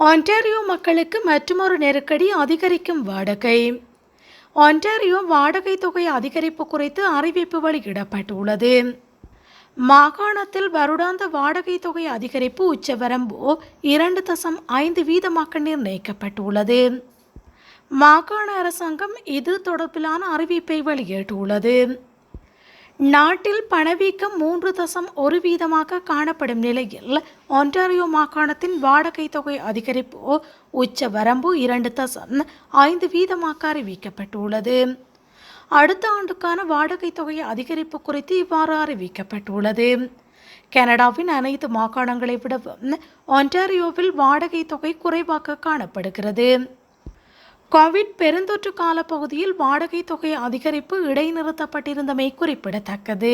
Ontario மக்களுக்கு மற்றுமொரு நெருக்கடி அதிகரிக்கும் வாடகை. ஒன்டாரியோ வாடகை தொகை அதிகரிப்பு குறித்து அறிவிப்பு வெளியிடப்பட்டுள்ளது. மாகாணத்தில் வருடாந்த வாடகை தொகை அதிகரிப்பு உச்சவரம்பு இரண்டு தசம் ஐந்து வீதமாக நிர்ணயிக்கப்பட்டுள்ளது. மாகாண அரசாங்கம் இது தொடர்பிலான அறிவிப்பை வெளியிட்டுள்ளது. நாட்டில் பணவீக்கம் மூன்று தசம் ஒரு வீதமாக காணப்படும் நிலையில் ஒன்டாரியோ மாகாணத்தின் வாடகை தொகை அதிகரிப்பு உச்ச வரம்பு இரண்டு தசம் ஐந்து வீதமாக அறிவிக்கப்பட்டுள்ளது. அடுத்த ஆண்டுக்கான வாடகை தொகை அதிகரிப்பு குறித்து இவ்வாறு அறிவிக்கப்பட்டுள்ளது. கனடாவின் அனைத்து மாகாணங்களை விடவும் ஒன்டாரியோவில் வாடகை தொகை குறைவாக காணப்படுகிறது. கோவிட் பெருந்தொற்று கால பகுதியில் வாடகை தொகை அதிகரிப்பு இடைநிறுத்தப்பட்டிருந்தமை குறிப்பிடத்தக்கது.